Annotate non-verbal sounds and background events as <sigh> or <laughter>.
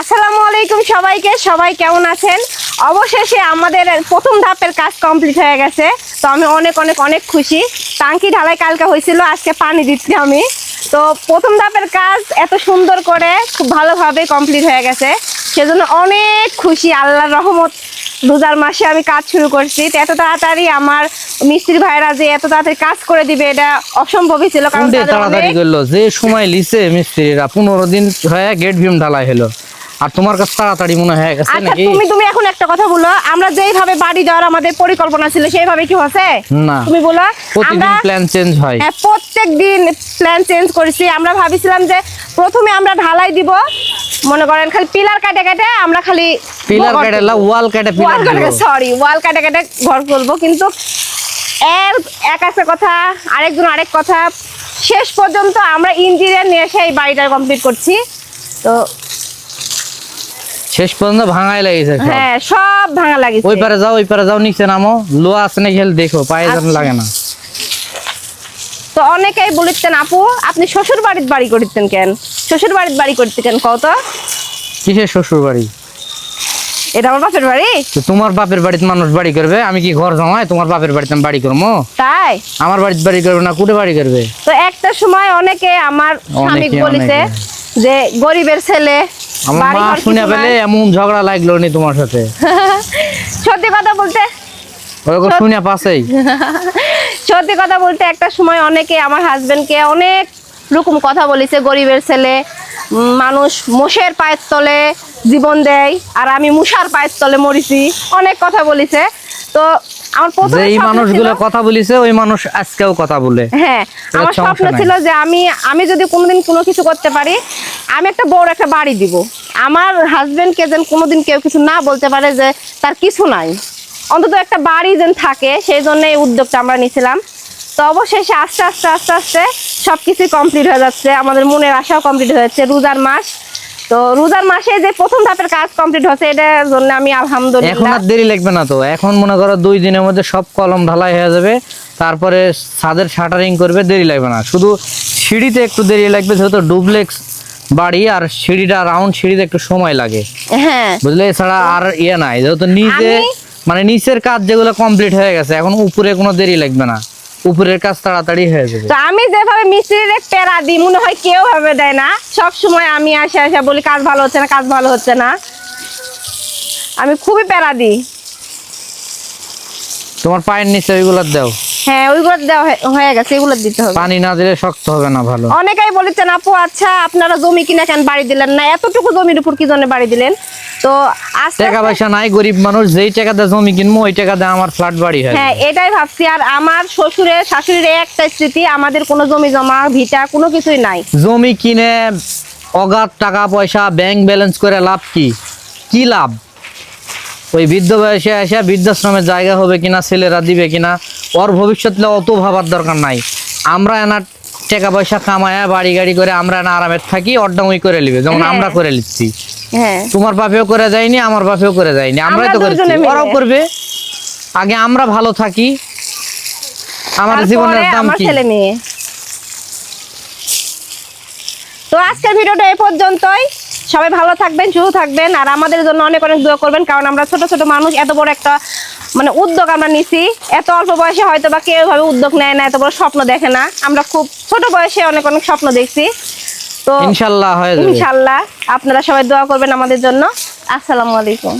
আসসালামু আলাইকুম সবাইকে সবাই কেমন আছেন? অবশেষে আমাদের প্রথম ধাপের কাজ কমপ্লিট হয়ে গেছে। তো আমি অনেক অনেক অনেক খুশি। টাঙ্কি ঢালাই কালকে হয়েছিল আজকে পানি দিচ্ছি আমি। তো প্রথম ধাপের কাজ এত সুন্দর করে খুব ভালোভাবে কমপ্লিট হয়ে গেছে। সেজন্য অনেক খুশি আল্লাহর রহমত। রোজার মাসে আমি কাজ শুরু করছি। তো এত তাড়াতাড়ি আমার মিস্ত্রি ভাইরা যে এত তাড়াতাড়ি কাজ করে দিবে এটা অসম্ভবই ছিল। কারণ তাড়াতাড়ি করল? যে সময় লিছে মিস্ত্রিরা পনেরো দিন হয়ে গেট ভিম ঢালাই হলো। আর তোমার কাছে তাড়াতাড়ি মনে হয়ে গেছে আচ্ছা নাকি? তুমি তুমি এখন একটা কথা বলো। আমরা যেইভাবে বাড়ি দেওয়ার আমাদের পরিকল্পনা ছিল সেইভাবে কি হচ্ছে না। তুমি বলো। প্রতিদিন প্ল্যান চেঞ্জ হয়। হ্যাঁ, প্রত্যেক দিন প্ল্যান চেঞ্জ করেছি। আমরা ভাবিছিলাম যে প্রথমে আমরা ঢালাই দিব। মনে করেন খালি পিলার কাটে কাটে আমরা খালি পিলার কেটে ওয়াল কেটে পিলার দিব সরি ওয়াল কাটে কাটে ঘর করব। কিন্তু এর এক একটা কথা আরেকজন আরেক কথা। শেষ পর্যন্ত আমরা ইঞ্জিনিয়ার নিয়ে এসে এই বাড়িটা কমপ্লিট করছি। তো শেষ পর্যন্ত ভাঙাই লাগিয়েছে হ্যাঁ সব ভাঙা লাগিছে। ওই পারে যাও ওই পারে যাও নিচে নামো। লোয়া আছে নাকি খেলে দেখো পায়ে যেন আচ্ছা। লাগে না। তো অনেকেই বলিতেন আপু আপনি শ্বশুর বাড়ির বাড়ি করিতেন কেন? শ্বশুর বাড়ির বাড়ি করতে কেন? কত কিসের শ্বশুর বাড়ি এটা আমার বাপের বাড়ি। তো তোমার বাপের বাড়িতে মানুষ বাড়ি করবে? আমি কি ঘর জমাই তোমার বাপের বাড়িতে আমি বাড়ি করব তাই? আমার বাড়িতে বাড়ি করবে না কুটে বাড়ি করবে? তো একটা সময় অনেকে আমার স্বামী বলিছে। যে গরিবের ছেলে আমার মা শুনে এমন ঝগড়া লাগল নি তোমার সাথে। <laughs> সত্যি কথা বলতে ওরকম শুনে পাশেই। <laughs> সত্যি কথা বলতে একটা সময় অনেকে আমার হাজবেন্ডকে অনেক রকম কথা বলেছে গরিবের ছেলে মানুষ মোষের পায়ের তলে জীবন দেয় আর আমি মুষার পায়ের তলে মরিছি অনেক কথা বলেছে। তো যে এই মানুষগুলো কথা বলিছে ওই মানুষ আজকেও কথা বলে। হ্যাঁ আমার স্বপ্ন ছিল যে আমি আমি যদি কোনোদিন কোনো কিছু করতে পারি আমি একটা বড় একটা বাড়ি দিব। আমার হাজবেন্ডকে যেন কোনোদিন কেউ কিছু না বলতে পারে যে তার কিছু নাই। অন্তত একটা বাড়ি যেন থাকে সেই জন্য এই উদ্যোগটা আমরা নিয়েছিলাম তো অবশেষে আস্তে আস্তে আস্তে আস্তে সব কিছুই কমপ্লিট হয়ে যাচ্ছে। আমাদের মনের আশাও কমপ্লিট হয়েছে। রোজার মাস তো রোজার মাসে যে প্রথম ধাপের কাজ কমপ্লিট হচ্ছে এটার জন্য আমি এখন আর দেরি লাগবে না তো। এখন মনে করো দুই দিনের মধ্যে সব কলম ঢালাই হয়ে যাবে তারপরে ছাদের শাটারিং করবে দেরি লাগবে না। শুধু সিঁড়িতে একটু দেরি লাগবে যেহেতু ডুপ্লেক্স বাড়ি আর সিঁড়িটা রাউন্ড সিঁড়িতে একটু সময় লাগে। হ্যাঁ। বুঝলে? এছাড়া আর ইয়ে নাই যেহেতু নিচে মানে নিচের কাজ যেগুলো কমপ্লিট হয়ে গেছে এখন উপরে কোনো দেরি লাগবে না। উপরের কাজ তাড়াতাড়ি হয়ে যাবে। তো আমি যেভাবে মিস্ত্রির পেরা দিই মনে হয় কেউ ভাবে দেয় না। সব সময় আমি আসে আসে বলি কাজ ভালো হচ্ছে না কাজ ভালো হচ্ছে না। আমি খুবই প্যারা দিই। তোমার পায়ের নিচে ওইগুলো দাও। হ্যাঁ ওইগুলো দেওয়া হয়ে- গেছে এগুলো দিতে হবে। পানি না দিলে শক্ত হবে না ভালো। অনেকেই বলেছেন আপু আচ্ছা আপনারা জমি কিনা কেন বাড়ি দিলেন না? এতটুকু জমির উপর কি জন্য বাড়ি দিলেন? তো টাকা পয়সা নাই গরিব মানুষ যেই টাকা দিয়ে জমি কিনবো ওই টাকা দিয়ে আমার ফ্ল্যাট বাড়ি হয়। হ্যাঁ এটাই ভাবছি। আর আমার শ্বশুরের শাশুড়ির একটা স্মৃতি আমাদের কোনো জমি জমা ভিটা কোনো কিছুই নাই। জমি কিনে অগাধ টাকা পয়সা ব্যাংক ব্যালেন্স করে লাভ কি? কি লাভ? ওই বৃদ্ধ বয়সে এসে বৃদ্ধাশ্রমের জায়গা হবে কিনা ছেলেরা দিবে কিনা ওর ভবিষ্যৎ অত ভাবার দরকার নাই। আমরা এনা টাকা পয়সা কামায় বাড়ি গাড়ি করে আমরা এনা আরামে থাকি অর্ডামই করে নিবে। যেমন হ্যাঁ। আমরা করে নিচ্ছি। হ্যাঁ। তোমার বাপেও করে যায়নি আমার বাপেও করে যায়নি। আমরাই তো করেছি ওরাও করবে। আগে আমরা ভালো থাকি। আমার জীবনের দাম কি? ছেলে মেয়ে। তো আজকের ভিডিওটা এই পর্যন্তই। সবাই ভালো থাকবেন সুস্থ থাকবেন আর আমাদের জন্য অনেক অনেক দোয়া করবেন কারণ আমরা ছোট ছোট মানুষ এত বড় একটা মানে উদ্যোগ আমরা নিছি। এত অল্প বয়সে হয়তো বা কেউ ভাবে উদ্যোগ নেয় না এত বড় স্বপ্ন দেখে না। আমরা খুব ছোট বয়সে অনেক অনেক স্বপ্ন দেখছি। তো ইনশাল্লাহ হয়ে যাবে। ইনশাল্লাহ আপনারা সবাই দোয়া করবেন আমাদের জন্য। আসসালামু আলাইকুম।